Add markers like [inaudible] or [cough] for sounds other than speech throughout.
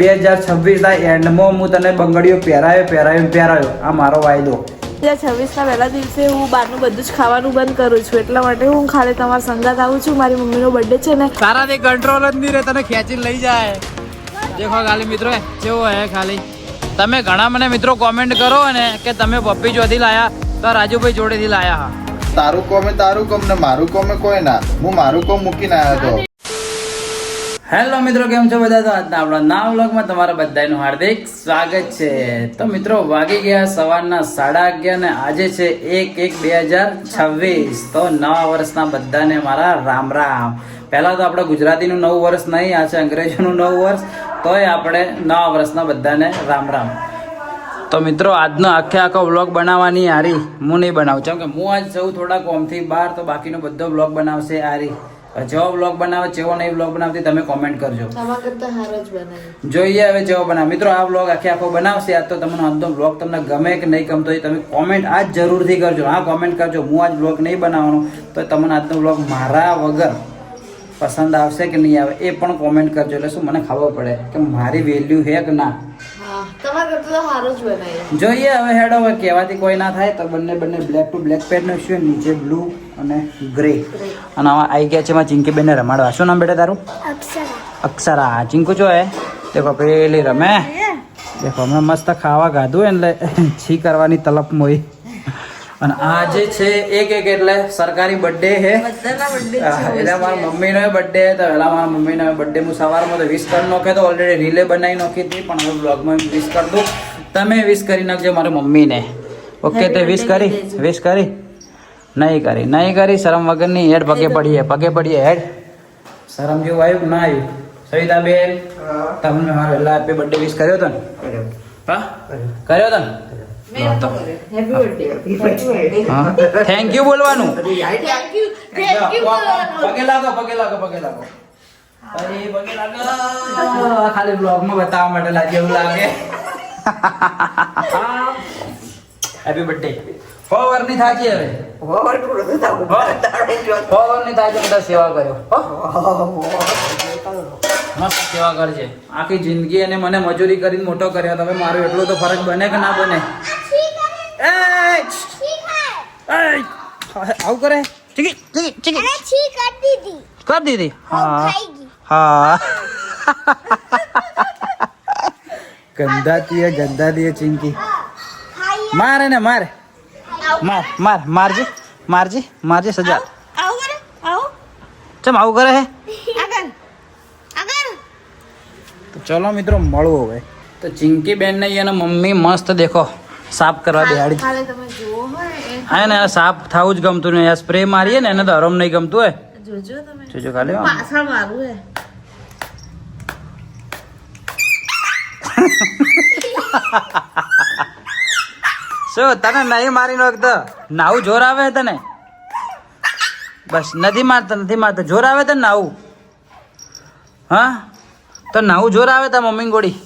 બે હજાર છવ્વીસ ના એન્ડમાં હું તને બંગડીઓ પહેરાયો પહેરાયો પહેરાયો. આ મારો વાયદો. બે છવ્વીસના પહેલા દિવસે હું બહારનું બધું જ ખાવાનું બંધ કરું છું. એટલા માટે હું ખાલી તમારા સંગાત આવું છું. મારી મમ્મીનો બર્થડે છે ને. તારાથી કંટ્રોલ જ નહીં રહે તને ખેંચીને લઈ જાય. દેખો ખાલી મિત્રો કેવો હે ખાલી. તમે ઘણા મને મિત્રો કોમેન્ટ કરો ને કે તમે પપ્પી જોથી લાયા તો રાજુભાઈ જોડેથી લાયા હા. તારું કોમે તારું કોમ ને મારું કોમે કોઈ ના. હું મારું કોમ મૂકીને આવ્યો તો. હેલો મિત્રો, કેમ છો બધા? તો આજના આપણા નવા વ્લોગમાં તમારા બધાનું હાર્દિક સ્વાગત છે. તો મિત્રો, વાગી ગયા સવારના સાડા અગિયાર ને આજે છે એક એક બે હજાર છવ્વીસ. તો નવા વર્ષના બધાને મારા રામ રામ. પહેલાં તો આપણે ગુજરાતીનું નવું વર્ષ નહીં, આ છે અંગ્રેજોનું નવું વર્ષ. તોય આપણે નવા વર્ષના બધાને રામ રામ. તો મિત્રો, આજનો આખે આખો વ્લોગ બનાવવાની આરી હું નહીં બનાવું. કેમ કે હું આજ જઉં થોડા કોમથી બહાર, તો બાકીનો બધો વ્લોગ બનાવશે આરી જેવો બ્લોગ બનાવે જેવો નહીં બ્લોગ બનાવતી તમે કોમેન્ટ કરજો. જોઈએ હવે જેવો બનાવ. મિત્રો આ વ્લોગ આખે આખો બનાવશે આજ તો તમને આજનો બ્લોગ તમને ગમે કે નહીં ગમતો એ તમે કોમેન્ટ આજ જરૂરથી કરજો. હા કોમેન્ટ કરજો. હું આજ બ્લોગ નહીં બનાવવાનો તો તમને આજનો બ્લોગ મારા વગર પસંદ આવશે કે નહીં આવે એ પણ કોમેન્ટ કરજો. એટલે શું મને ખબર પડે કે મારી વેલ્યુ છે કે ના? તમારા કરતા તો હારો જ બનાવી જોઈએ હવે હેડ હવે કહેવાથી કોઈ ના થાય તો બંને બંને બ્લેક ટુ બ્લેક પેડ નાખ્યું નીચે બ્લુ અને ગ્રે અને આમાં આવી ગયા છે એમાં ચિંકી બેને રમાડવા. શું નામ બેટા તારું? અક્ષરા ચિંકુ જો હે? દેખો પેલી રમે. દેખો અમે મસ્ત ખાવા ગાધું એટલે છી કરવાની તલપ મોઈ. અને આ જે છે એક એક એટલે સરકારી બર્થડે છે. હા, એટલે મારા મમ્મીનો બર્થડે તો પહેલા મારા મમ્મીનો બર્થડે હું સવારમાં તો વિશ કરી નાખે તો ઓલરેડી રીલે બનાવી નાખી હતી પણ હવે બ્લોગમાં વિશ કરી દઉં. તમે વિશ કરી નાખજો મારી મમ્મીને. ઓકે તે વિશ કરી વિશ કરી. નહીં કરી નહીં કરી શરમ વગરની હેડ પગે પડીએ પગે પડીએ હેડ. શરમ જેવું આવ્યું ના આવ્યું? સવિતાબેન તમને મારા વહેલા હેપી બર્થડે વિશ કર્યો તો ને? હા? કર્યો. હતો ને? તો હા થેન્ક યુ બોલવાનું થેન્ક યુ થેન્ક યુ પગે લાગો પગે લાગો પગે લાગો ખાલી બ્લોગમાં બતાવવા માટે લાગે એવું લાગે હેપી બર્થડે ફોવરની થાકી હવે ફોવરની થાકી બધા સેવા કર્યો મસ્ત સેવા કરજે આખી જિંદગી અને મને મજૂરી કરીને મોટો કર્યો તમે મારો એટલો તો ફરક બને કે ના બને गंदा दिया गंदा दिया चिंकी। मार है ना मार मार। मार मार जी मार जी मार जी सजा। चम आओ करे तो चलो मित्रों मड़ो हो गए। तो चिंकी बहन ने ये ना मम्मी मस्त देखो साफ़ करवा दिया दिहाड़ी હા ને આ સાફ થવું જ ગમતું નહીં. આ સ્પ્રે મારીએ ને એને તો હરમ નહીં ગમતું હોય જોજો તમે. જોજો ખાલી પાછળ મારું હે. શું તને નહીં મારી નાખતો નાવું જોર આવે તને? બસ નથી મારતા નથી મારતા. જોર આવે તને નાવું? હા? તો નાવું જોર આવે તા મમ્મી ગોળી?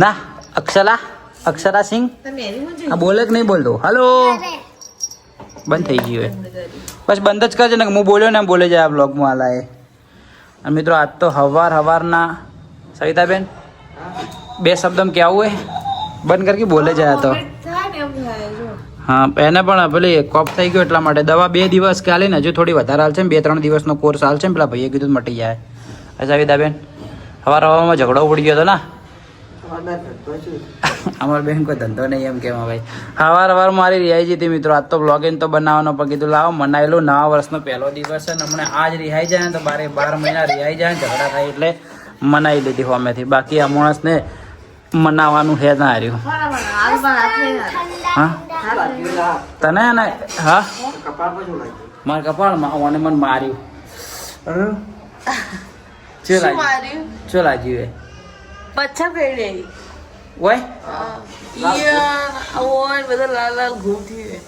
ના અક્ષરા અક્ષરા સિંહ? હા બોલે કે નહીં બોલતો? હલો બંધ થઈ ગયું બસ બંધ જ કરજે ને હું બોલ્યો ને બોલે જાય આ બ્લોગમાં આલા એ મિત્રો, આજ તો હવાર હવારના. સવિતાબેન, બે શબ્દ કેવું હોય બંધ કરી બોલે જાય તો. જો હા, એને પણ પેલી કોપ થઈ ગયો એટલા માટે. દવા બે દિવસ કે હાલે ને, હજુ થોડી વધારે હાલ ને, બે ત્રણ દિવસનો કોર્સ હાલ છે પેલા ભાઈએ કીધું મટી જાય. અચ્છા વિદાબેન હવાર હવામાં ઝઘડો પડી ગયો હતો ને? અમાર બેન કોઈ ધંધો નહીં એમ કેમ ભાઈ. હવાર હવાર મારી રિહાઈ જતી મિત્રો. આજ તો બ્લોગિંગ તો બનાવવાનો પણ કીધું લાવો મનાયેલું નવા વર્ષનો પહેલો દિવસ છે ને હમણાં આજ રિહાઈ જાય ને તો બારે બાર મહિના રિહાઈ જાય ઝઘડા થાય એટલે મનાવી લીધી હોમેથી. બાકી આ માણસને મનાવવાનું હે ના હાલ હા? તને ને હા? મારા કપાળમાં ઓને મને માર્યું. ચો લાગ્યું ચો લાગ્યું એ પચ્છા કરી રહી ઓય. ઈયા ઓય બધા લાલ લાલ ઘૂમ થયું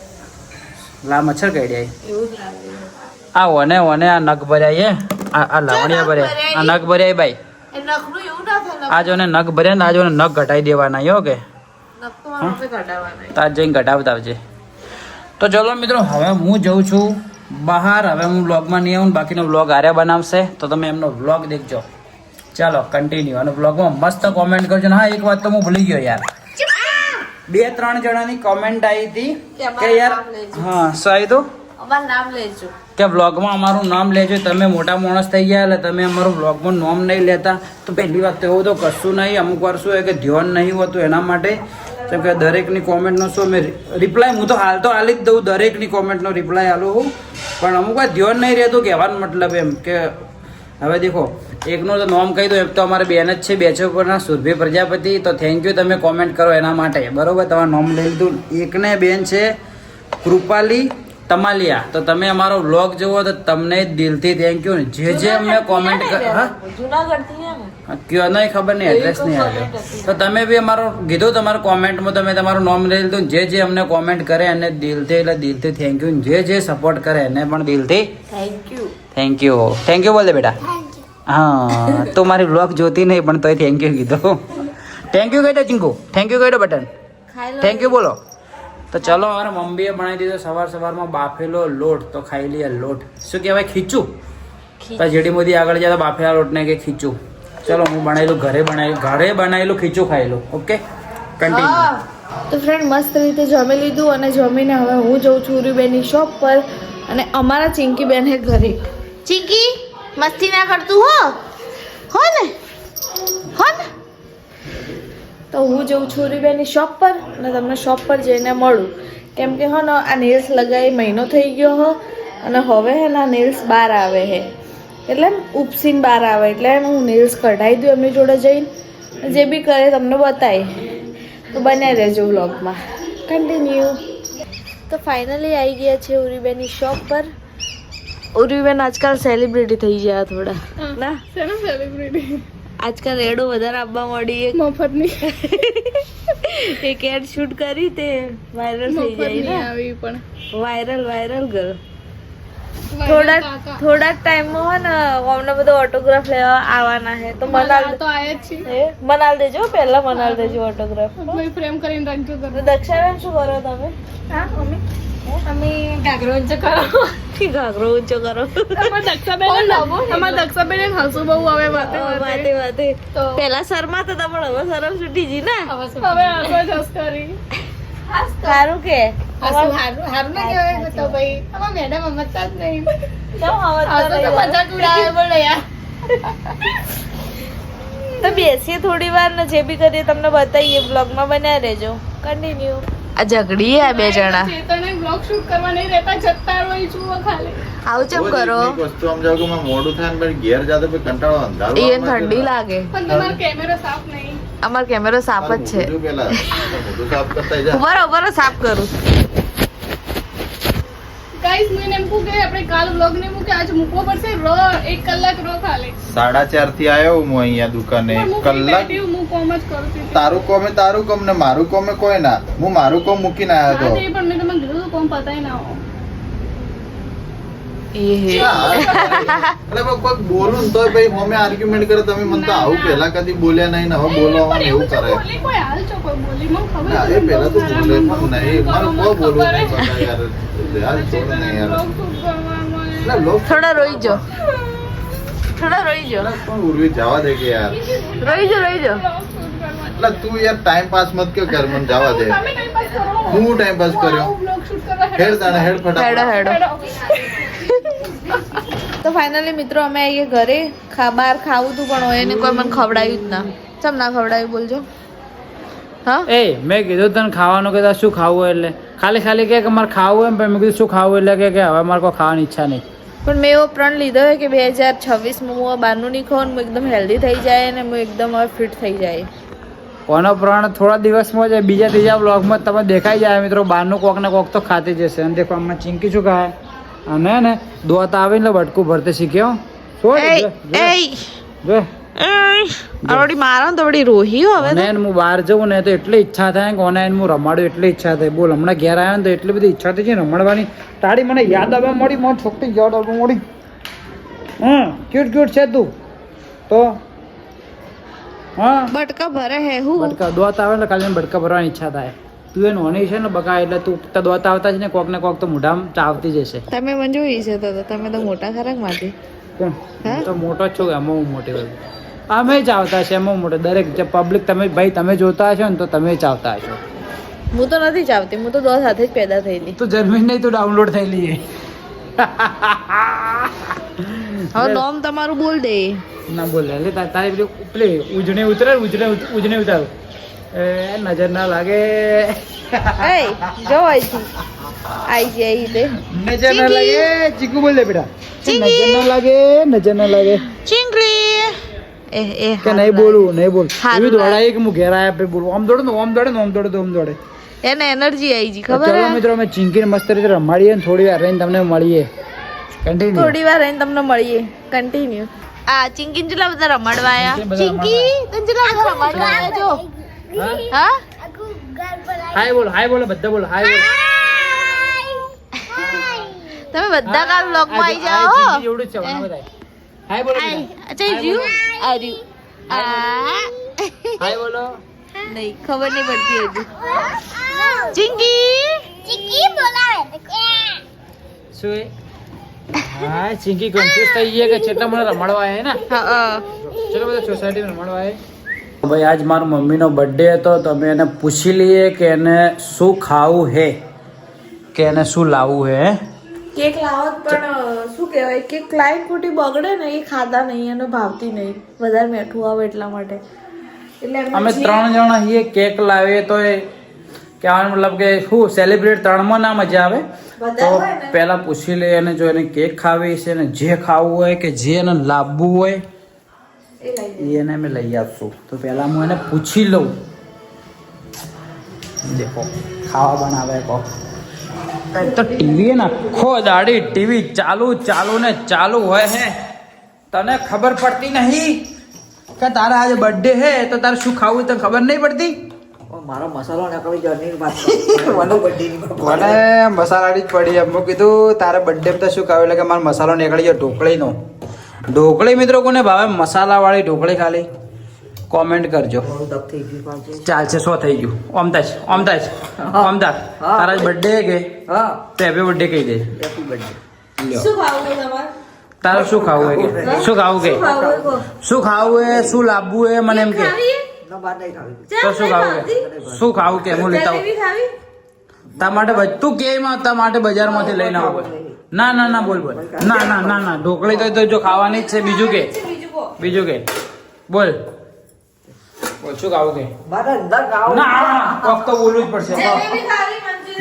લા મચ્છર કઈ એવું લાગે. આ ઓને ઓને આ નખ ભર્યા એ આ આ લાવણિયા ભર્યા. આ નખ ભર્યા ભાઈ. એ નખનું એવું ના થાય આ જોને નખ ભર્યા ને આ જોને નખ ઘટાઈ દેવાના યો કે. તાર જઈને ઘટાવતા આવજે. તો ચલો મિત્રો હવે હું જઉં છું બહાર. હવે હું બ્લોગમાં નહીં આવું બાકીનો બ્લોગ આર્યા બનાવશે. તો તમે એમનો બ્લોગ દેખજો. ચાલો કન્ટિન્યુ અને બ્લોગમાં મસ્ત કોમેન્ટ કરજો. હા એક વાત તો હું ભૂલી ગયો યાર. બે ત્રણ જણાની કોમેન્ટ આવી હતી કે યાર હા શું આવ્યું હતું અમારું નામ લેજો. કે વ્લોગમાં અમારું નામ લેજો. તમે મોટા માણસ થઈ ગયા એટલે તમે અમારું વ્લોગમાં નામ નહીં લેતા. તો પહેલી વાત તો એવું તો કશું નહીં. અમુક વાર શું કે ધ્યાન નહીં હોતું એના માટે. કેમ કે દરેકની કોમેન્ટનો શું મેં રિપ્લાય હું તો હાલ તો હાલી જ દઉં. દરેકની કોમેન્ટનો રિપ્લાય હાલું હું. પણ અમુક વાર ધ્યાન નહીં રહેતું કહેવાનો મતલબ એમ કે હવે દેખો એકનું તો નામ કહી દો એક તો અમારે બેન જ છે બેચો પરના સુરભી પ્રજાપતિ. તો થેન્ક યુ તમે કોમેન્ટ કરો એના માટે. બરોબર તમારું નામ લઈ લીધું. એકને બેન છે કૃપાલી તમાલિયા. તો તમે અમારો વ્લોગ જુઓ તો તમને દિલથી થેન્ક યુ જે જે અમને કોમેન્ટ કયો નહીં ખબર નહીં એડ્રેસ નહીં આવ્યો. તો તમે બી અમારો કીધું તમારું કોમેન્ટમાં તમે તમારું નામ લઈ લીધું જે જે અમને કોમેન્ટ કરે એને દિલથી એટલે દિલથી થેન્ક યુ જે જે સપોર્ટ કરે એને પણ દિલથી thank you thank you thank you બોલ દે બેટા હા તો મારી વ્લોગ જોતી નહીં પણ તોય થેન્ક યુ કીધો. થેન્ક યુ કહી દો ચિંકુ. થેન્ક યુ કહી દો બટન થેન્ક યુ બોલો. તો ચલો મારા મમ્મીએ બનાવી દીધો સવાર સવારમાં બાફેલો લોટ તો ખાઈ લઈએ લોટ. શું કહેવાય? ખીચું? તો જેડી મોદી આગળ જતા બાફેલા લોટને કે ખીચું. ચલો હું બનાવેલું ઘરે બનાવેલું ઘરે બનાવેલું ખીચું ખાયેલું ઓકે કન્ટિન્યુ તો ફ્રેન્ડ મસ્ત રીતે જમી લીધું અને જમીને હવે હું જઉં છું ઉરીબેનની શોપ પર અને અમારા ચિંકી બેન હે ઘરે. ચિંકી? મસ્તી ના કરતું હો? હો ને? હો ને? તો હું જઉં છું ઉરીબેનની શોપ પર અને તમને શોપ પર જઈને મળું. કેમ કે હો ને આ નેલ્સ લગાવી મહિનો થઈ ગયો હો અને હવે હે ને આ નેલ્સ બહાર આવે હે. એટલે એમ ઉપસીને બહાર આવે એટલે એમ હું નેલ્સ કઢાવી દઉં એમની જોડે જઈને. જે બી કરે તમને બતાવી તો બન્યા રહેજો વ્લોગમાં કન્ટિન્યુ તો ફાઇનલી આવી ગયા છે ઉરીબેની શોપ પર. ઉરીબેન આજકાલ સેલિબ્રિટી થઈ ગયા થોડા. ના? સેલિબ્રિટી આજકાલ એડો વધારે આપવા મળી એક. મફતની. [laughs] એક એડ શૂટ કરી તે વાયરલ થઈ જાય ને? આવી પણ. વાયરલ વાયરલ ગર્લ થોડા થોડા ટાઈમમાં હોય ને અમને બધો ઓટોગ્રાફ લેવા આવવાના છે. તો મનાલ તો આયા જ છે. મનાલ દેજો પહેલા મનાલ દેજો ઓટોગ્રાફ પ્રેમ કરીને રાખજો તો દક્ષાબેન શું કરો તમે? હા મમ્મી. અમે ઘાઘરો ઊંચો કરો. [laughs] ઘાઘરો ઊંચો કરો. અમાર દક્ષાબેન અમાર દક્ષાબેન હસુ બહુ આવે વાતે વાતે. વાતે પેલા શર્મા તો પણ હવે શરમ છૂટી જી ને. હવે હસો જ હસ કરી સારું કે? હારું હારું ના કહેવાય તો ભાઈ. અમાર મેડમ સમજતા જ નહીં. તો મજાક ઉડાવે બોલે યાર તો બેસીએ થોડી વાર ને જે બી કરીએ તમને બતાવીએ. બ્લોગમાં બન્યા રહેજો. કન્ટિન્યુ આ ઝઘડી આ બે જણા. ચેતને બ્લોગ શૂટ કરવા નહીં રહેતા જતા રહી છું ખાલી. આવું ચમ કરો? કે મોડું થાય ને પછી ઘેર જાતો પછી કંટાળો અંધારું એ ઠંડી લાગે. પણ તમારો કેમેરો સાફ નહીં. અમાર કેમેરો સાફ જ છે. બરોબર પેલા સાફ કરતા જા. ઊભા રહો સાફ કરું. ગાઈસ મેં એમ કહું કે આપણે કાલ વ્લોગ ને મૂકે આજ મૂકવો પડશે. રો એક કલાક રો ખાલી. સાડા ચારથી આવ્યો હું અહીંયા દુકાને. કલાક હું કોમ જ કરું છું. તારું કોમે તારું કોમ ને મારું કોમે કોઈ ના. હું મારું કોમ મૂકીને આવ્યો તો. પણ મેં તમને કીધું કોમ પતાય ના હો એ હે એટલે પણ કોઈક બોલું તો ભાઈ મમ્મી આર્ગ્યુમેન્ટ કરે તમે મને તો આવું પહેલા કદી બોલ્યા નહીં ને હવે બોલવા એવું કરે. બોલી કોઈ હાલ છો કોઈ બોલી? મને ખબર ના, એ પહેલા તો બોલે પણ નહીં મારું કોઈ બોલવું નહીં. યાર. યાર છોડ નહીં યાર. થોડા રોઈ જો થોડા રોઈ જો. પણ ઉર્વી જવા દે કે યાર. રોઈ જો રોઈ જો. એટલે તું યાર ટાઈમ પાસ મત કે કર મને જવા દે. હું ટાઈમ પાસ કર્યો? હેડ. તાણે હેડ હેડો ફટાફટ હેડો તો ફાઇનલી મિત્રો અમે આવીએ ઘરે. બહાર ખાવું હતું પણ હોય ને કોઈ મને ખવડાયું જ ના. ચમ ના ખવડાવ્યું બોલજો. હા? એ મેં કીધું તને ખાવાનું કે શું ખાવું એટલે. ખાલી ખાલી કે મારે ખાવું એમ ને મેં કીધું શું ખાવું એટલે કે હવે મારે કોઈ ખાવાની ઈચ્છા નહીં. પણ મેં એવો પ્રણ લીધો હોય કે બે હજાર છવ્વીસમાં હું બહારનું નહીં ખાઉં હું એકદમ હેલ્ધી થઈ જાય ને હું એકદમ હવે ફિટ થઈ જાય. કોનો પ્રણ થોડા દિવસમાં જ બીજા ત્રીજા બ્લોગમાં તમે દેખાઈ જાય મિત્રો. બહારનું કોક ને કોક તો ખાતી જશે અને દેખો આમાં ચીંકી શું ખાય? અને ને દોત આવીને બટકું ભરતે શીખ્યો શું એય, જો, જો, એય, જો. એય. આ વળી મારો તો વળી રોહી હવે. હું બહાર જવું ને તો એટલી ઈચ્છા થાય કે ઓનલાઈન હું રમાડું એટલી ઈચ્છા થાય. બોલ હમણાં ઘેર આવ્યો ને તો એટલી બધી ઈચ્છા થઈ છે રમાડવાની. મને યાદ આવે મળી મારી છોકરી યાદ આવવા મળી. હા ક્યુટ ક્યુટ છે તું. તો? હા? બટકા ભરે હે હું. બટકા દોત આવે ને ખાલી બટકા ભરવાની ઈચ્છા થાય. તું એ નોની છે ને બકા એટલે તું તો દોત આવતા છે ને કોક ને કોક તો મોઢામાં ચાવતી જશે તમે મને જોઈ છે તો તમે તો મોટા ખરાકમાંથી તો મોટો જ છું એમાં હું મોટી હોય. અમે જ આવતા છે એમાં મોટો. દરેક જે પબ્લિક તમે ભાઈ તમે જોતા હશો ને તો તમે જ આવતા હશો. હું તો નથી ચાવતી હું તો દો સાથે જ પેદા થયેલી. તો જન્મી નહીં તો ડાઉનલોડ થયેલી હે. હવે નોમ તમારું બોલ દે. ના બોલે એટલે તારે પેલી ઉપલે ઉજણે ઉતરે ઉજણે ઉજણે ઉતાર. એ નજર ના લાગે. એ જો અહીંથી આઈ છે આઈ તે નજર ના લાગે. ચીકુ બોલ દે બેટા. નજર ના લાગે નજર ના લાગે. ચીંગલી એ એ કે નહીં બોલું નહીં બોલ. એવી દોડાઈ કે હું ઘેર આયા પછી બોલું આમ દોડે ને આમ દોડે ને આમ દોડે તો આમ દોડે. એને એનર્જી આવી ગઈ ખબર ચલો? મિત્રો અમે ચીંકીને મસ્ત રીતે રમાડીએ ને થોડી વાર રહીને તમને મળીએ. કન્ટિન્યુ થોડી વાર રહીને તમને મળીએ. કન્ટિન્યુ આ ચિંકી જેટલા બધા રમાડવા આયા? ચિંકી તને કેટલા બધા રમાડવા આયા જો. હા? હાય બોલો. હાય બોલો. બધા બોલો. હાય બોલો. તમે બધા કાલ બ્લોગમાં આવી જાઓ? એવડું જેવડું જ છે બધાય. હાય બોલો અચ્છા યુ રહ્યું? આ આ. હાય બોલો. નહીં ખબર નહીં પડતી હજુ. ચિંકી શું એ? હા ચિંકી કન્ફ્યુઝ થઈ ગયા કે કેટલા મને રમાડવા આયા ને? હા હા. ચલો બધા સોસાયટી રમાડવા આયા ભાઈ આજ મારા મમ્મીનો બર્થડે હતો તો અમે એને પૂછી લઈએ કે એને શું ખાવું હે? કે એને શું લાવવું હે કેક લાવો પણ શું કહેવાય કેક લાઈન ખોટી બગડે ને એ ખાતા નહીં અને ભાવતી નહીં. વધારે મીઠું આવે એટલા માટે. એટલે અમે ત્રણ જણા છીએ કેક લાવીએ તો એ કહેવાનો મતલબ કે શું સેલિબ્રેટ ત્રણમાં ના મજા આવે? તો પહેલાં પૂછી લઈએ અને જો એને કેક ખાવી છે ને જે ખાવું હોય કે જે એને લાવવું હોય લઈ એને અમે લઈ આપશું તો પહેલા હું એને પૂછી લઉં. દેખો ખાવા બનાવે કહો તો ટીવી ને આખો દાડી ટીવી ચાલુ ચાલુ ને ચાલુ હોય હે. તને ખબર પડતી નહીં? કે તારા આજે બર્થડે હે તો તારે શું ખાવું તને ખબર નહીં પડતી? મારો મસાલો નકળી વાત [laughs] મને મસાલાડી જ પડી. એમ કીધું તારે બર્થડે તો શું ખાવું? એટલે કે મારો મસાલો નીકળી ગયો ઢોકળીનો. ઢોકળી મિત્રો કોને ભાવે? મસાલાવાળી ઢોકળી ખાલી. કોમેન્ટ કરજો. ચાલશે સો થઈ ગયું. ઓમતા જ ઓમતા તારા બર્થડે કે? હા. તો હેપી બર્થડે કહી દે. હેપી બર્થડે શું ખાવું છે તમારે? તારે શું ખાવું હોય કે? શું ખાવું કે? શું ખાવું શું હે શું લાવવું હે મને એમ કે. તો શું ખાવું કે? શું ખાવું કે? હું લેતા તા માટે તું કે એમાં તા માટે બજારમાંથી લઈને આવું. ના ના ના બોલ બોલ. ના ના ના ના ઢોકળી તો- જો ખાવાની જ છે. બીજું કે? બીજું કે? બોલ. બોલ શું ખાવું કે? ના કોક તો બોલવું જ પડશે.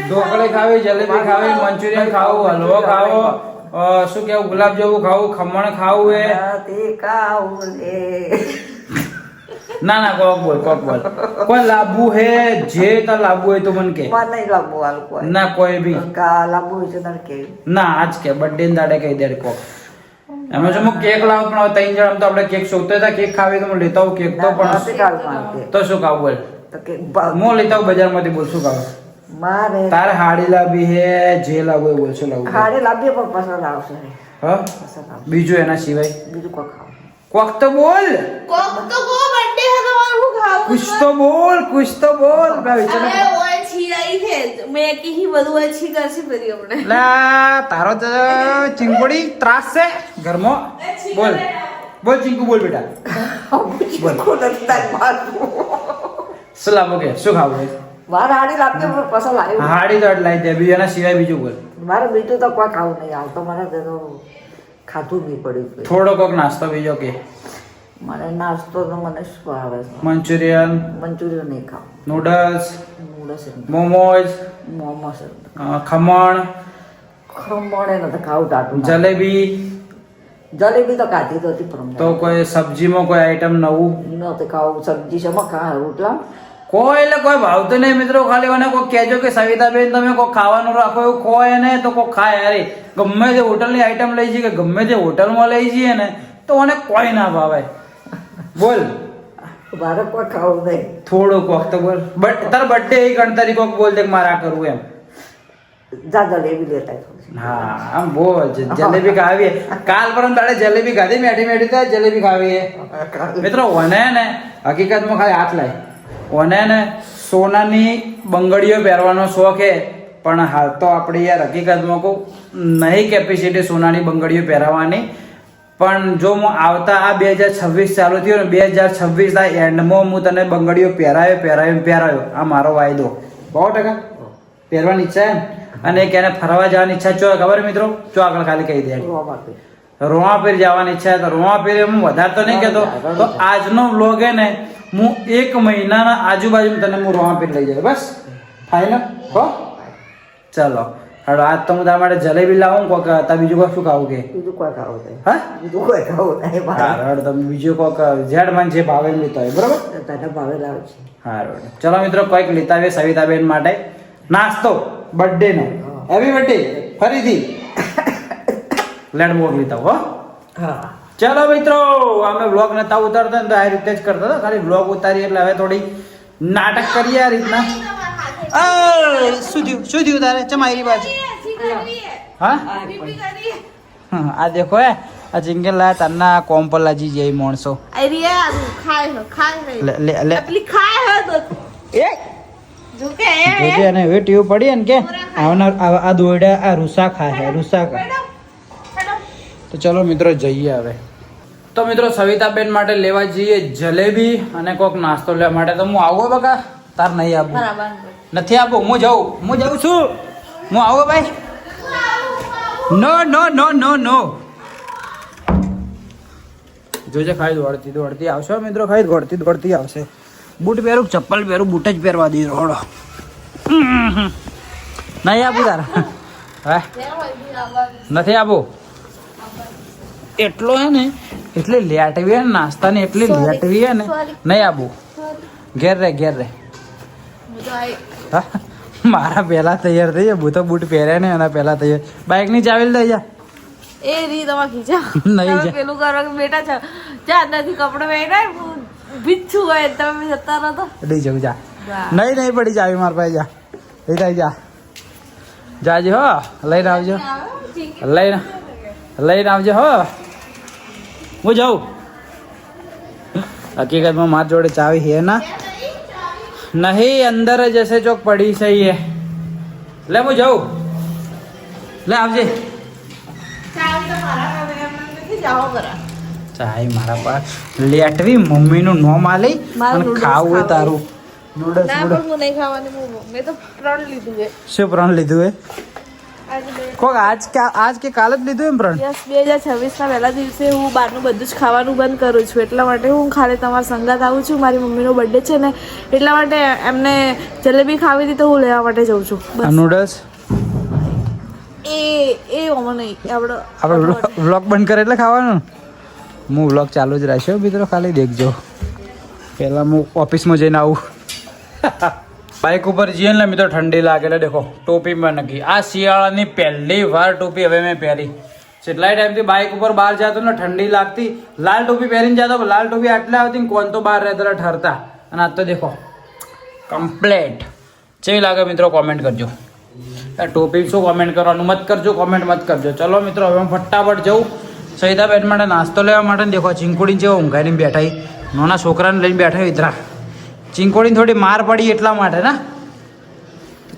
ઢોકળી ખાવી જલેબી ખાવી મંચુરિયન ખાવું હલવો ખાવો શું કેવું ગુલાબ જેવું ખાવું ખમણ ખાવું એ? ખાવું લે. ના ના કોક બોલ કોક બોલ. કોઈ લાબુ હે જે તા લાબુ હે તો મન કે. માર નહીં લાબુ હાલ કોઈ. ના કોઈ ભી કા લાબુ છે તારે કે. ના આજ કે બર્થડે દાડે કહી દે કોક. અમે જો હું કેક લાવ પણ ત્રણ જણ તો આપણે કેક શોધતા હતા કેક ખાવી તો હું લેતા કેક તો પણ. તો શું ખાવું બોલ? તો હું લેતા આવું બજારમાંથી બોલ શું ખાવું? મારે તારે હાડી લાવવી હે જે લાવવું હોય બોલ શું લાવવું હાડી હાડે પણ પસંદ આવશે. હા? બીજું એના સિવાય? બીજું કોઈ કોક તો બોલ કોક તો કહો બર્થડે છે તમારું હું ખાવું કુછ તો બોલ કુછ તો બોલ બે વિચાર અરે ઓય છીરાઈ છે મેં કી બધું ઓછી કરશે ફરી આપણે લા તારો તો ચીંકુડી ત્રાસ છે ઘરમાં બોલ બોલ ચિંકુ બોલ બેટા કોઈ નથી તારી મારવું. શું લાવો કે શું ખાવું છે મારે હાડી લાવતી પણ પસંદ આવ્યું હાડી તો લાવી દે બીજાના સિવાય બીજું બોલ મારે બીજું તો કોઈ ખાવું નહીં આવતો તો મને તો ખાધું નહીં પડ્યું થોડો કોક નાસ્તો બીજો કે? મને નાસ્તો તો મને શું આવે મંચુરિયન? મંચુરિયન નહીં ખાવ. નૂડલ્સ? નૂડલ્સ મોમોઝ? મોમોસ ખમણ? ખમણ એ નથી ખાવું ટાટું જલેબી? જલેબી તો ખાધી તો હતી તો કોઈ સબ્જીમાં કોઈ આઈટમ નવું? નથી ખાવું. સબ્જી છે ખા રોટલા. કોઈ એટલે કોઈ ભાવતું નહીં મિત્રો ખાલી મને કોઈ કહેજો કે સવિતાબેન તમે કોઈ ખાવાનું રાખો એવું ખોય ને તો કોઈ ખાય. અરે ગમે તે હોટલની આઈટમ લઈ જઈએ કે ગમે તે હોટલમાં લઈ જઈએ ને તો મને કોઈ ના ભાવે. બોલ. મારે કોઈ ખાવું નહીં. થોડું કોક તો બોલ. બટ તાર બર્થડે એ ગણતરી કોક બોલ દે મારા કરવું એમ. જલેબી હા આમ બોલ જ- જલેબી ખાવી કાલ પરમ તારે જલેબી ખાધી મેઠી મેઠી તો જલેબી ખાવી મિત્રો વને ને હકીકતમાં ખાલી હાથ લાય. ઓને ને સોનાની બંગડીઓ પહેરવાનો શોખ હે પણ હાલ તો આપણે યાર હકીકતમાં કહું નહીં કેપેસિટી સોનાની બંગડીઓ પહેરાવવાની પણ જો હું આવતા આ બે હજાર છવ્વીસ ચાલુ થયો ને બે હજાર છવ્વીસના એન્ડમાં હું તને બંગડીઓ પહેરાયો પહેરાયો પહેરાયો. આ મારો વાયદો. બહુ ટકા. પહેરવાની ઈચ્છા એમ. અને એને ફરવા જવાની ઈચ્છા ચો ખબર મિત્રો? ચો આગળ ખાલી કહી દે રોવા રોમાપીર જવાની ઈચ્છા તો રોમાપીર હું વધારે તો નહીં કહેતો. તો આજનો વ્લોગ હે ને હું એક મહિનાના આજુબાજુ તને હું રોમાપીર લઈ જાય બસ? ફાઇનલ હો? ચલો. હવે આજ તો હું તારા માટે જલેબી લાવું કોક તા બીજું કોઈ શું ખાવું કે? બીજું કોઈ ખાવું હા? બીજું કોઈ ખાવું થાય મારે. હારું તમે બીજું કોક ઝેડ મન જે ભાવે લેતા હોય બરોબર? તને ભાવે લાવ છે. હારું ચલો મિત્રો કોઈક લેતા આવીએ સવિતાબેન માટે. નાસ્તો બર્થડે નો હેપી બર્થડે ફરીથી. લેડ બોગ લેતા હો. હા. ચાલો મિત્રો અમે બ્લોગ નતા ઉતારતા ને તો આ રીતે જ કરતા હતા. ખાલી બ્લોગ ઉતારી એટલે હવે થોડી નાટક કરીએ આ રીતના. શું થયું? શું થયું તારે? ચમાઈ બાજુ હા? હા, આ દેખો હે આ જિંગલ લાયા તન્ના કોમ પર લાજી જાય માણસો. અરિયા ખાય હો ખાય હો. લે લે લે. એટલી ખાય હો તો એ! જો કે જોજે અને હવે ટીવ પડી ને કે આવનાર આ આ આ રૂસા ખાય હે રૂસા ખાય. તો ચલો મિત્રો જઈએ હવે. તો મિત્રો સવિતાબેન માટે લેવા જઈએ જલેબી અને કોક નાસ્તો લેવા માટે. તો હું આવું બકા? તાર નહીં આપું નથી આપું હું જાઉં. હું જાઉં છું? હું આવું ભાઈ? નો નો નો નો નો. જોજે ખાઈ દોડતી દોડતી આવશે મિત્રો ખાઈ દોડતી દોડતી આવશે. બૂટ પહેરું ચપ્પલ પહેરું? બૂટ જ પહેરવા દઈ રોડો. નહીં આપું તારા. હે? નથી આપું? એટલો હે ને એટલે લેટવી ને નાસ્તાની એટલી લેટવી હે ને. નહીં આબુ. ઘેર રે ઘેર રે? મારા પહેલા તૈયાર થઈ જાય તો બૂટ પહેર્યા ને એના પહેલા તૈયાર. બાઇકની ચાવેલ લઈ જા. એ રી તમા ખીચા નહીં જા. પેલું કરવા કે બેટા છે. જા નથી કપડો પહેરાય બિચ્છુ હવે તમે જતા રહો તો. લઈ જાઉં જા. નહીં નહીં પડી જાવી મારા પાસે જા. લઈ જાય જા. જાજે હો લઈને આવજો. લઈને લઈને આવજો હો. હું જાઉં? હકીકતમાં મારી જોડે ચાવી હે ના. નહીં અંદર જ હશે ચોક પડી છે એ. લે હું જાઉં. લે આવજે. ચાય મારા પાસે. લેટવી મમ્મીનું નોમ આલી મારે અને ખાવું હોય તારું. નૂડલ્સ નૂડલ્સ નહીં ખાવાની હું મેં તો ત્રણ લીધું છે. શું પ્રણ લીધું હે કોક આજ કે આજ કે કાલ જ લીધું એમ પ્રણ? યસ બે હજાર છવ્વીસના પહેલા દિવસે હું બહારનું બધું જ ખાવાનું બંધ કરું છું. એટલા માટે હું ખાલી તમારા સંગાત આવું છું મારી મમ્મીનો બર્થડે છે ને એટલા માટે એમને જલેબી ખાવી હતી તો હું લેવા માટે જઉં છું. નૂડલ્સ એ એ ઓમો નહીં આપણો આપણે વ્લોગ બંધ કરે એટલે ખાવાનું? હું વ્લોગ ચાલુ જ રાખ્યો મિત્રો ખાલી દેખજો. પહેલાં હું ઓફિસમાં જઈને આવું. [laughs] બાઇક ઉપર જઈએ ને મિત્રો, ઠંડી લાગે એટલે દેખો ટોપી મેં નક્કી. આ શિયાળાની પહેલી વાર ટોપી હવે મેં પહેરી. કેટલાય ટાઈમથી બાઇક ઉપર બહાર જતો ને ઠંડી લાગતી, લાલ ટોપી પહેરીને જતો લાલ ટોપી આટલા આવતી ને કોણ તો બહાર રહેતા ઠરતા અને આજ તો દેખો કમ્પ્લેટ જેવી લાગે મિત્રો કોમેન્ટ કરજો. આ ટોપી શું કોમેન્ટ કરવાનું મત કરજો કોમેન્ટ મત કરજો. ચલો મિત્રો, હવે હું ફટાફટ જઉં. સહિતાબેન માટે નાસ્તો લેવા માટે દેખો ચીંકુડી જેવો ઊંઘાઈને બેઠાઈ નાના છોકરાને લઈને બેઠા ઇતરા ચીંકોડીને થોડી માર પડી એટલા માટે ના?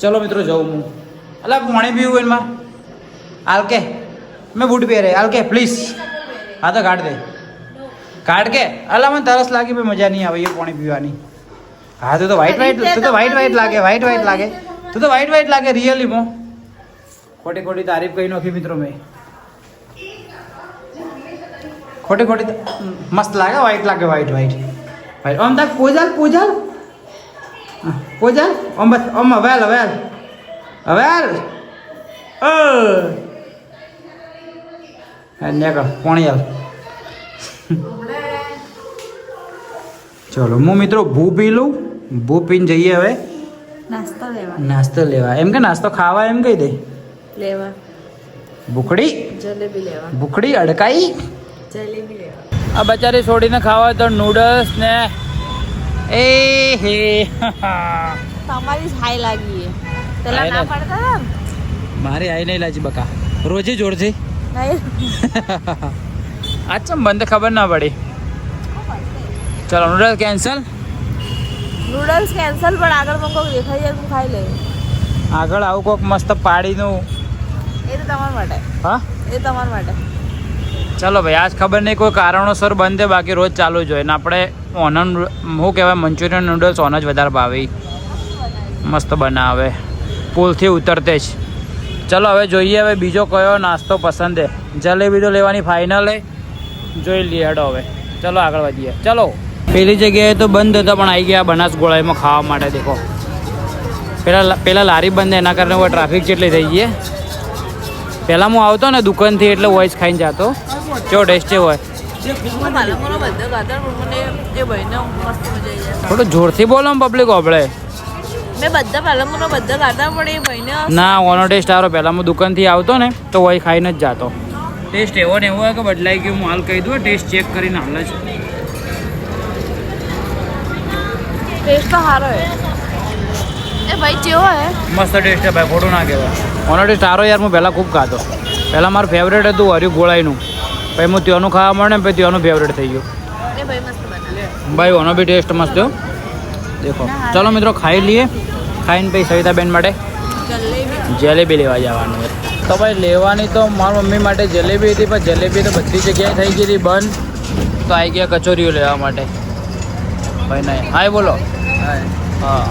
ચલો મિત્રો જાઉં હું. અલા પાણી પીવું એમાં? હાલ કે. મેં બૂટ પહેરે હાલ કે પ્લીઝ હા તો કાઢ દે. કાઢ કે. અલા મને તરસ લાગી ભાઈ મજા નહીં આવે એ પાણી પીવાની. હા તું તો વ્હાઈટ વ્હાઈટ તું તો વ્હાઈટ વ્હાઈટ લાગે વ્હાઈટ વ્હાઈટ લાગે. તું તો વ્હાઈટ વ્હાઈટ લાગે રિયલી મો ખોટી ખોટી તારીફ કહી નાખી મિત્રો મેં. ખોટી ખોટી મસ્ત લાગે વ્હાઈટ લાગે વ્હાઈટ વ્હાઈટ ઓમ તાક પૂજા પોજાલ? હા, પોજાલ ઓમ બસ ઓમ હવેલ હવેલ અ હે નેકળ પોણી હાલ ચલો હું મિત્રો ભૂ પી લઉં ભૂ પીને જઈએ હવે નાસ્તો લેવા નાસ્તો લેવા એમ કે નાસ્તો ખાવા એમ કહી દે લેવા ભૂખડી જલેબી લેવા ભૂખડી અડકાઈ જલેબી લેવા આ બચારી છોડીને ખાવા તો નૂડલ્સ ને એ હે. તમારી હાઈ લાગી. પેલા ના. પાડતા? મારી આઈ નહીં લાજી બકા. રોજે નહીં. [laughs] આજ ચમ બંધ ખબર ના પડી. ચલો નૂડલ્સ કેન્સલ નૂડલ્સ કેન્સલ પણ આગળ પણ કોઈક દેખાઈ જાય હું ખાઈ લઈશ. આગળ આવું કોક મસ્ત પાડીનું. એ તો તમારા માટે. હા? એ તમારા માટે. ચાલો ભાઈ આજ ખબર નહીં કોઈ કારણોસર બંધ બાકી રોજ ચાલુ જ હોય. ને આપણે ઓનન શું કહેવાય મંચુરિયન નૂડલ્સ ઓન જ વધારે ભાવે. મસ્ત બનાવે. પુલથી ઉતરતે જ. ચલો, હવે જોઈએ, હવે બીજો કયો નાસ્તો પસંદ છે. જલેબી તો લેવાની ફાઇનલ જોઈ લઈએ હવે. ચલો, આગળ વધીએ. ચલો. પેલી જગ્યાએ તો બંધ હતા, પણ આવી ગયા બનાસ ગોળાઈમાં ખાવા માટે, દેખો. પેલા પેલા લારી બંધ, એના કારણે હવે ટ્રાફિક જેટલી થઈ ગઈ પહેલાં હું આવતો ને દુકાનથી એટલે વોઇસ ખાઈને જતો. કેવો ટેસ્ટી હોય. થોડું જોરથી બોલો પબ્લિક આપણે. મેં બધા પાલનપુરનો બધા ગાતા પણ એ ભાઈને ના ઓનો ટેસ્ટ સારો પહેલાં હું દુકાનથી આવતો ને તો વહી ખાઈને જ જાતો. ટેસ્ટ એવો ને એવો હોય કે બદલાઈ ગયો હું હાલ કહી દઉં ટેસ્ટ ચેક કરીને હાલ જ ટેસ્ટ તો સારો હે એ ભાઈ કેવો હે? મસ્ત ટેસ્ટ છે ભાઈ ખોટું ના કહેવાય. ઓનો ટેસ્ટ સારો યાર હું પહેલાં ખૂબ ખાતો પહેલાં મારું ફેવરેટ હતું હર્યું ગોળાઈનું. પછી હું ત્યાંનું ખાવા મળે ને પછી ત્યાંનું ફેવરેટ થઈ ગયું. ભાઈ મસ્ત ઓનો બી ટેસ્ટ મસ્ત છે દેખો. ચલો મિત્રો ખાઈ લઈએ. ખાઈને પછી સવિતાબેન માટે જલેબી. જલેબી લેવા જવાનું છે. તો ભાઈ લેવાની તો મારી મમ્મી માટે જલેબી હતી પણ જલેબી તો બધી જગ્યાએ થઈ ગઈ હતી બંધ. તો આવી ગયા કચોરીઓ લેવા માટે. ભાઈ નહીં. હાય બોલો. હા.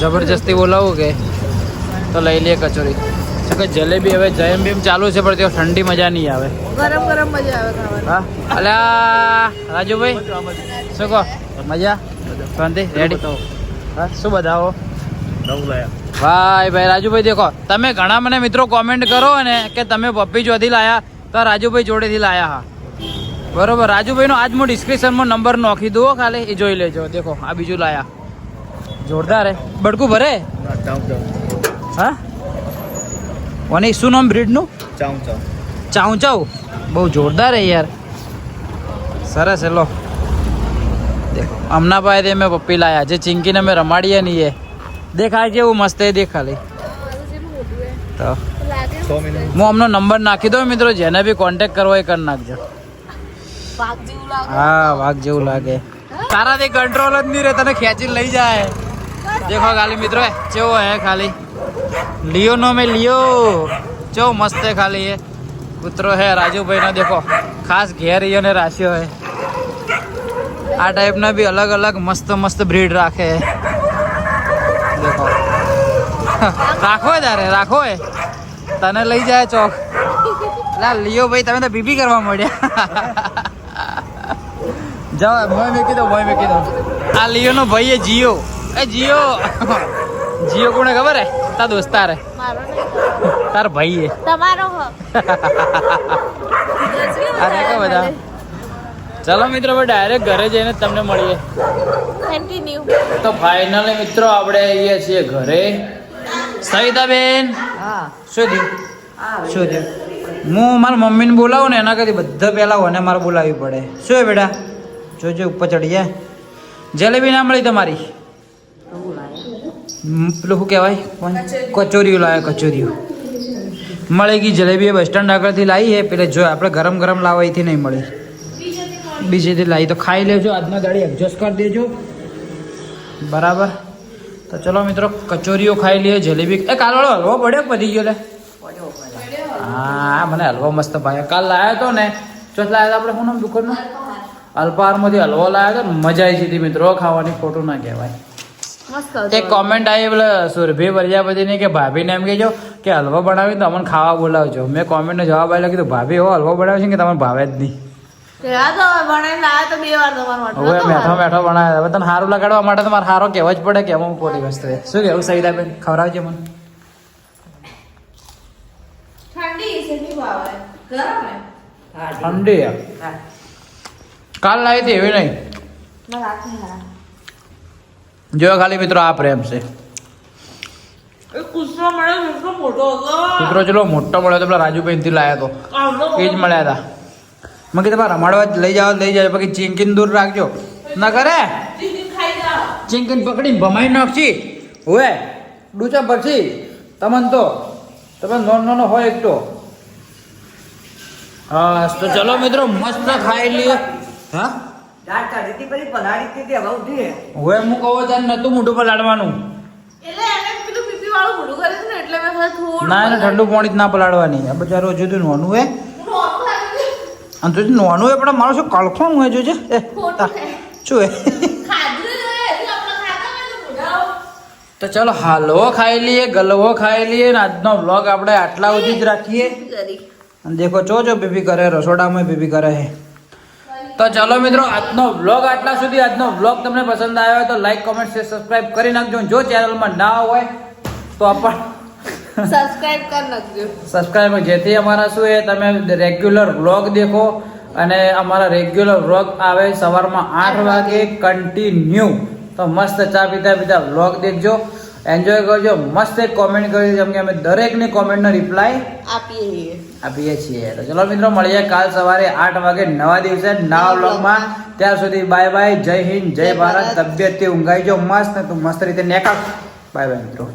જબરજસ્તી બોલાવું કે? તો લઈ લઈએ કચોરી. કે જલેબી હવે જયમ બીમ ચાલુ છે પણ તે ઠંડી મજા નહીં આવે. ગરમ ગરમ મજા આવે ખાવાની. હા? અલ્યા રાજુભાઈ શું કહો? મજા? શાંતિ? રેડી હા શું બતાવો ભાઈ ભાઈ રાજુભાઈ દેખો તમે ઘણા મને મિત્રો કોમેન્ટ કરો ને કે તમે પપ્પી જોથી લાયા તો રાજુભાઈ જોડેથી લાયા હા. બરોબર રાજુભાઈનો આજ હું ડિસ્ક્રિપ્શનમાં નંબર નોખી દઉં ખાલી એ જોઈ લેજો દેખો આ બીજું લાયા. જોરદાર હે. બડકું ભરે? હા? અને શું નામ બ્રીડનું? ચાઉ ચાઉ. બહુ જોરદાર હે યાર. સરસ હેલો. દેખો હમણાં પાસે મેં પપ્પી લાયા. જે ચિંકીને મેં રમાડીએ નહીં એ. દેખાય કેવું મસ્ત એ દેખાલી તો. હું અમનો નંબર નાખી દઉં મિત્રો જેને બી કોન્ટેક્ટ કરવો એ કરી નાખજો. હા વાઘ જેવું લાગે. તારાથી કંટ્રોલ જ નહીં રહે તને ખેંચી લઈ જાય. દેખો ખાલી મિત્રો કેવો હે ખાલી. લિયો નો મેં લિયો. ચો મસ્ત ખાલી એ. કૂતરો હે રાજુભાઈ નો દેખો. ખાસ ઘેર ઈયો ને રાખ્યો હે. આ ટાઈપના બી અલગ અલગ મસ્ત મસ્ત બ્રીડ રાખે દેખો. રાખો તારે, રાખો એ તને લઈ જાય ચોક. લા, લિયો ભાઈ, તમે તો બીબી કરવા મળ્યા જાઓ મોય મેકી દો મોય મેકી દો. આ લિયો નો ભાઈ એ જીઓ એ જીઓ જીઓ કોને ખબર હે? તાર દોસ્તાર હે તાર ભાઈ હે તમારો હો. અરે કે બધા. ચલો મિત્રો હવે ડાયરેક્ટ ઘરે જઈને તમને મળીએ. કન્ટિન્યુ તો ફાઇનલી મિત્રો આપણે આવીએ છીએ ઘરે. સવિતાબેન હા. શું થયું? હા શું થયું? હું મારા મમ્મીને બોલાવું ને એના કરતી બધા પહેલાં મને મારે બોલાવવી પડે. શું હે બેટા? જોજો ઉપર ચડી જાય જલેબી ના મળી તમારી. પેલું શું કહેવાય? કચોરીઓ લાવે, કચોરીઓ. મળી ગઈ જલેબી બસ સ્ટેન્ડ આગળથી લાવી હે પેલે જો આપણે ગરમ ગરમ લાવવા એથી નહીં મળી. બીજેથી લાવી. તો ખાઈ લેજો, આજના દાડી એડજસ્ટ કરી દેજો. બરાબર? તો ચલો મિત્રો, કચોરીઓ ખાઈ લઈએ, જલેબી. એ કાલવાળો હલવો પડ્યો પતી ગયો લે? હા, મને હલવો મસ્ત ભાઈ કાલ લાવ્યો તો ને. ચોથ લાવ્યો આપણે શું નામ દુકાનનું? અલ્પાહારમાંથી હલવો લાવ્યો તો મજા આવી જતી મિત્રો, ખાવાની ખોટું ના કહેવાય. એક કોમેન્ટ આવી પેલા સુરભી પ્રજાપતિની કે ભાભીને એમ કહેજો કે હલવો બનાવી તો અમને ખાવા બોલાવજો. મેં કોમેન્ટનો જવાબ આવેલો કીધું ભાભી એવો હલવો બનાવ્યો છે કે તમને ભાવે જ નહીં. હા તો બનાવીને લાવ્યા તો બે વાર તમારા માટે. હવે મેઠો મેઠો બનાવ્યો હવે તને સારું લગાડવા માટે તમારે સારો કહેવો જ પડે કે અમુક ખોટી વસ્તુ છે. શું કહેવું સવિતાબેન? ખવડાવજો મને. ઠંડી કાલ લાવી હતી એવી નહીં. મારા હાથની હા જો ખાલી મિત્રો આ પ્રેમ છે. કૂતરો હતો. ચલો મોટો મળ્યો તો પેલા રાજુભાઈ થી લાયા તો. આવડો એ જ મળ્યા હતા મેં કીધું રમાડવા લઈ જાવ લઈ જાવ પછી ચિંકીને દૂર રાખજો. ના કરે. ચીકન પકડી ભમાઈ નાખશી. હવે ડૂચા પછી તમને તો તમે નોન નોનો હોય એક તો. હા તો ચલો મિત્રો મસ્ત ખાઈ લઈએ હા? હવે હું કહું તને નતું મોઢું પર લાડવાનું એટલે એને પેલું પીપી વાળું મોઢું કરે છે ને એટલે મેં હવે થોડું ના એને ઠંડુ પાણી જ ના પલાડવાની આ બચારો હજુ તો નોનું હે. અને તું નોનું હે પણ મારો શું કળખોનું હોય જોજે? એ શું હે? તો. ચલો હાલવો ખાઈ લઈએ ગલવો ખાઈ લઈએ ને આજનો વ્લોગ આપણે આટલા સુધી જ રાખીએ. અને દેખો જો જો બેબી કરે રસોડામાં બેબી કરે છે તો ચલો મિત્રો આજનો વ્લોગ આટલા સુધી. આજનો વ્લોગ તમને પસંદ આવ્યો હોય તો લાઈક કોમેન્ટ શેર સબસ્ક્રાઇબ કરી નાખજો. જો ચેનલમાં ના હોય તો પણ સબસ્ક્રાઇબ કરી નાખજો. સબસ્ક્રાઇબ જેથી અમારા શું એ તમે રેગ્યુલર વ્લોગ દેખો અને અમારા રેગ્યુલર વ્લોગ આવે સવારમાં આઠ વાગે. કન્ટિન્યુ તો મસ્ત ચા પીતા પીતા વ્લોગ દેખજો. એન્જોય કરજો મસ્ત એક કોમેન્ટ કરી જેમ કે અમે દરેકની કોમેન્ટનો રિપ્લાય આપીએ છીએ. આપીએ છીએ. તો ચલો મિત્રો મળીએ કાલ સવારે આઠ વાગે નવા દિવસે નવા બ્લોગમાં ત્યાં સુધી બાય બાય જય હિન્દ જય ભારત. તબિયતથી ઊંઘાઈ જો મસ્ત તું મસ્ત રીતે નેકા બાય બાય મિત્રો.